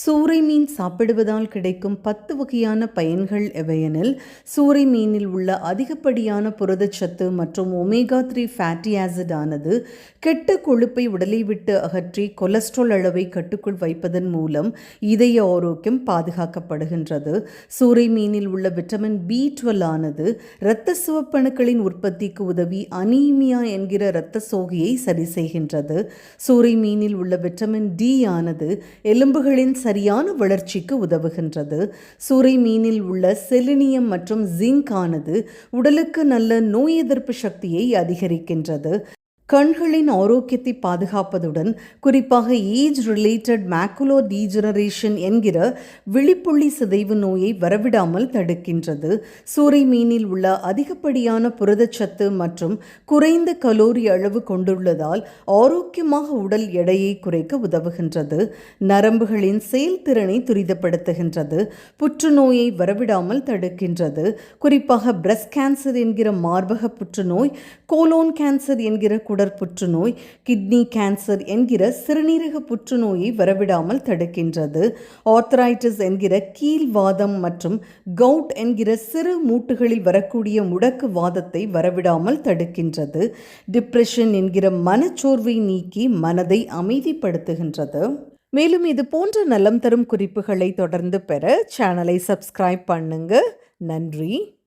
சூறை மீன் சாப்பிடுவதால் கிடைக்கும் பத்து வகையான பயன்கள் எவையெனில் சூறை மீனில் உள்ள அதிகப்படியான புரதச்சத்து மற்றும் ஒமேகா த்ரீ ஃபேட்டி ஆசிட் ஆனது கெட்ட கொழுப்பை உடலை விட்டு அகற்றி கொலஸ்ட்ரால் அளவை கட்டுக்குள் வைப்பதன் மூலம் இதய ஆரோக்கியம் பாதுகாக்கப்படுகின்றது. சூறை மீனில் உள்ள விட்டமின் பி டுவெல் ஆனது இரத்த சிவப்பணுக்களின் உற்பத்திக்கு உதவி அனீமியா என்கிற இரத்த சோகையை சரி செய்கின்றது. சூறை மீனில் உள்ள விட்டமின் டி ஆனது எலும்புகளின் சரியான வளர்ச்சிக்கு உதவுகின்றது. சூறை மீனில் உள்ள செலினியம் மற்றும் ஜிங்க் ஆனது உடலுக்கு நல்ல நோய் எதிர்ப்பு சக்தியை அதிகரிக்கின்றது. கண்களின் ஆரோக்கியத்தை பாதுகாப்பதுடன் குறிப்பாக ஏஜ் ரிலேட்டட் மேக்குலோ டீஜெனரேஷன் என்கிற விழிப்புள்ளி சிதைவு நோயை வரவிடாமல் தடுக்கின்றது. சூறை மீனில் உள்ள அதிகப்படியான புரதச்சத்து மற்றும் குறைந்த கலோரி அளவு கொண்டுள்ளதால் ஆரோக்கியமாக உடல் எடையை குறைக்க உதவுகின்றது. நரம்புகளின் செயல்திறனை துரிதப்படுத்துகின்றது. புற்றுநோயை வரவிடாமல் தடுக்கின்றது. குறிப்பாக பிரஸ்ட் கேன்சர் என்கிற மார்பக புற்றுநோய் கோலோன் கேன்சர் என்கிற குடற் புற்றுநோய் கிட்னி கேன்சர் என்கிற சிறுநீரக புற்றுநோயை வரவிடாமல் தடுக்கின்றது. ஆர்த்தரைட்டிஸ் என்கிற கீழ்வாதம் மற்றும் கவுட் என்கிற சிறு மூட்டுகளில் வரக்கூடிய முடக்கு வாதத்தை வரவிடாமல் தடுக்கின்றது. டிப்ரெஷன் என்கிற மனச்சோர்வை நீக்கி மனதை அமைதிப்படுத்துகின்றது. மேலும் இது போன்ற நலம் தரும் குறிப்புகளை தொடர்ந்து பெற சேனலை சப்ஸ்கிரைப் பண்ணுங்க. நன்றி.